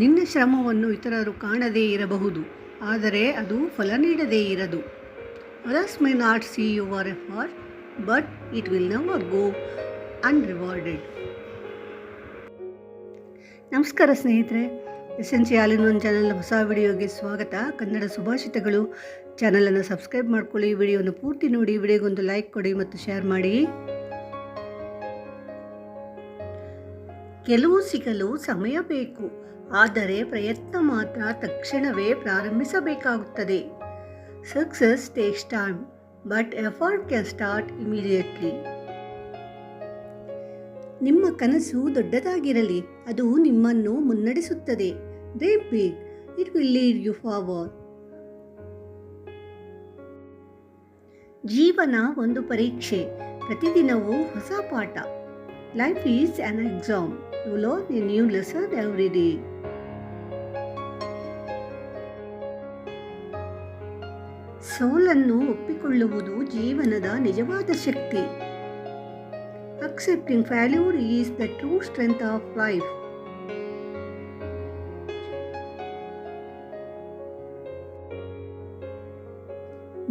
ನಿನ್ನ ಶ್ರಮವನ್ನು ಇತರರು ಕಾಣದೇ ಇರಬಹುದು, ಆದರೆ ಅದು ಫಲ ನೀಡದೇ ಇರದು. Others may not see your effort but it will never go unrewarded ನಮಸ್ಕಾರ ಸ್ನೇಹಿತರೆ ಎಸ್ ಎನ್ ಸಿ ಆಲಿನೊಂದು ಚಾನಲ್ನ ಹೊಸ ವಿಡಿಯೋಗೆ ಸ್ವಾಗತ. ಕನ್ನಡ ಸುಭಾಷಿತಗಳು, ಚಾನಲನ್ನು ಸಬ್ಸ್ಕ್ರೈಬ್ ಮಾಡ್ಕೊಳ್ಳಿ, ವಿಡಿಯೋನ ಪೂರ್ತಿ ನೋಡಿ, ವಿಡಿಯೋಗೊಂದು ಲೈಕ್ ಕೊಡಿ ಮತ್ತು ಶೇರ್ ಮಾಡಿ. ಗೆಲುವು ಸಿಗಲು ಸಮಯ ಬೇಕು. ಆದರೆ ಪ್ರಯತ್ನ ಮಾತ್ರ ತಕ್ಷಣವೇ ಪ್ರಾರಂಭಿಸಬೇಕಾಗುತ್ತದೆ. Success takes time but effort can start immediately ನಿಮ್ಮ ಕನಸು ದೊಡ್ಡದಾಗಿರಲಿ. ಅದು ನಿಮ್ಮನ್ನು ಮುನ್ನಡೆಸುತ್ತದೆ. Dream big it will lead you forward ಜೀವನ ಒಂದು ಪರೀಕ್ಷೆ, ಪ್ರತಿದಿನವೂ ಹೊಸ ಪಾಠ. Life is an exam you learn a new lesson every day. ಸೋಲನ್ನು ಒಪ್ಪಿಕೊಳ್ಳುವುದು ಜೀವನದ ನಿಜವಾದ ಶಕ್ತಿ. Accepting failure is the true strength of life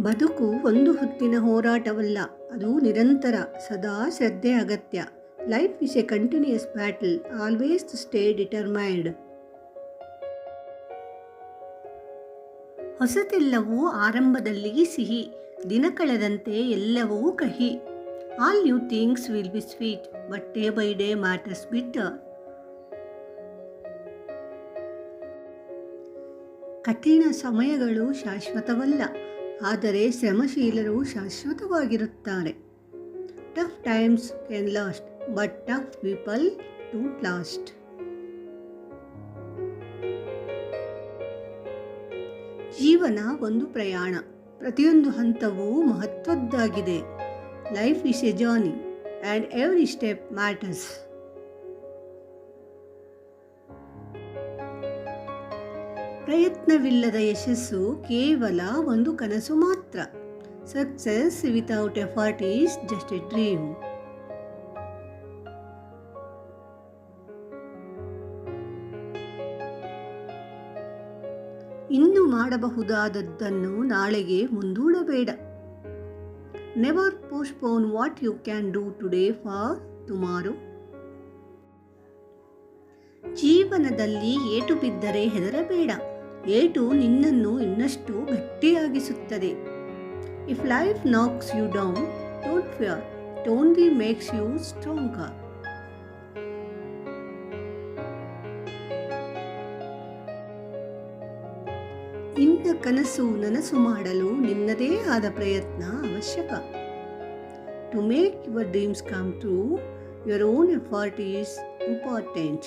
ಬದುಕು ಒಂದು ಹೊತ್ತಿನ ಹೋರಾಟವಲ್ಲ, ಅದು ನಿರಂತರ, ಸದಾ ಶ್ರದ್ಧೆ ಅಗತ್ಯ. Life is a continuous battle, always stay determined. ಹೊಸತೆಲ್ಲವೂ ಆರಂಭದಲ್ಲಿ ಸಿಹಿ ದಿನ ಕಳೆದಂತೆ ಎಲ್ಲವೂ ಕಹಿ. All new things will be sweet but day by day matters bitter ಕಠಿಣ ಸಮಯಗಳು ಶಾಶ್ವತವಲ್ಲ ಆದರೆ ಶ್ರಮಶೀಲರು ಶಾಶ್ವತವಾಗಿರುತ್ತಾರೆ. Tough times can last but tough people don't last. ಜೀವನ ಒಂದು ಪ್ರಯಾಣ. ಪ್ರತಿಯೊಂದು ಹಂತವೂ ಮಹತ್ವದ್ದಾಗಿದೆ. Life is a journey and every step matters ಪ್ರಯತ್ನವಿಲ್ಲದ ಯಶಸ್ಸು ಕೇವಲ ಒಂದು ಕನಸು ಮಾತ್ರ. Success without effort is just a dream ಇಂದು ಮಾಡಬಹುದಾದದ್ದನ್ನು ನಾಳೆಗೆ ಮುಂದೂಡಬೇಡ. Never postpone what you can do today for tomorrow ಜೀವನದಲ್ಲಿ ಏಟು ಬಿದ್ದರೆ ಹೆದರಬೇಡ. ಏಟು ನಿನ್ನನ್ನು ಇನ್ನಷ್ಟು ಗಟ್ಟಿಯಾಗಿಸುತ್ತದೆ. If life knocks you down don't fear only makes you stronger ನಿನ್ನ ಕನಸು ನನಸು ಮಾಡಲು ನಿನ್ನದೇ ಆದ ಪ್ರಯತ್ನ ಅವಶ್ಯಕ. To make your dreams come true your own effort is important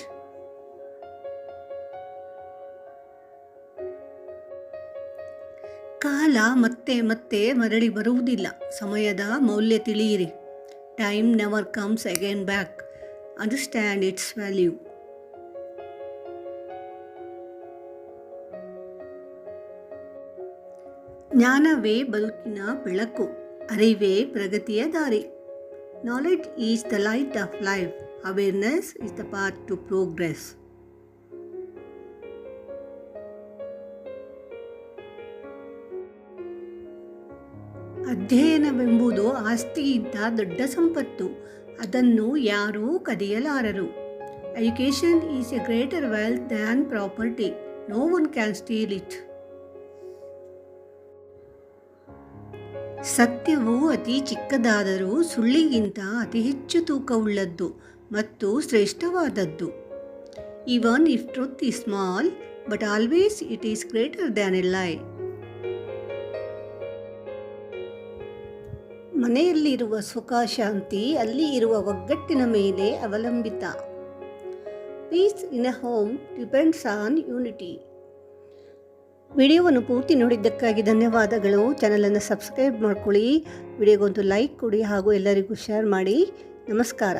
ಕಾಲ ಮತ್ತೆ ಮತ್ತೆ ಮರಳಿ ಬರುವುದಿಲ್ಲ. ಸಮಯದ ಮೌಲ್ಯ ತಿಳಿಯಿರಿ. Time never comes again back understand its value ಜ್ಞಾನವೇ ಬದುಕಿನ ಬೆಳಕು, ಅರಿವೇ ಪ್ರಗತಿಯ ದಾರಿ. Knowledge is the light of life awareness is the path to progress ಅಧ್ಯಯನವೆಂಬುದು ಆಸ್ತಿಗಿಂತ ದೊಡ್ಡ ಸಂಪತ್ತು. ಅದನ್ನು ಯಾರೂ ಕದಿಯಲಾರರು. Education is a greater wealth than property no one can steal it ಸತ್ಯವು ಅತಿ ಚಿಕ್ಕದಾದರೂ ಸುಳ್ಳಿಗಿಂತ ಅತಿ ಹೆಚ್ಚು ತೂಕವುಳ್ಳದ್ದು ಮತ್ತು ಶ್ರೇಷ್ಠವಾದದ್ದು. Even if truth is small but always it is greater than a lie ಮನೆಯಲ್ಲಿರುವ ಸುಖ ಶಾಂತಿ ಅಲ್ಲಿ ಇರುವ ಒಗ್ಗಟ್ಟಿನ ಮೇಲೆ ಅವಲಂಬಿತ. Peace in a home depends on unity ವಿಡಿಯೋವನ್ನು ಪೂರ್ತಿ ನೋಡಿದ್ದಕ್ಕಾಗಿ ಧನ್ಯವಾದಗಳು. ಚಾನಲನ್ನು ಸಬ್ಸ್ಕ್ರೈಬ್ ಮಾಡ್ಕೊಳ್ಳಿ. ವಿಡಿಯೋಗೊಂದು ಲೈಕ್ ಕೊಡಿ ಹಾಗೂ ಎಲ್ಲರಿಗೂ ಶೇರ್ ಮಾಡಿ. ನಮಸ್ಕಾರ.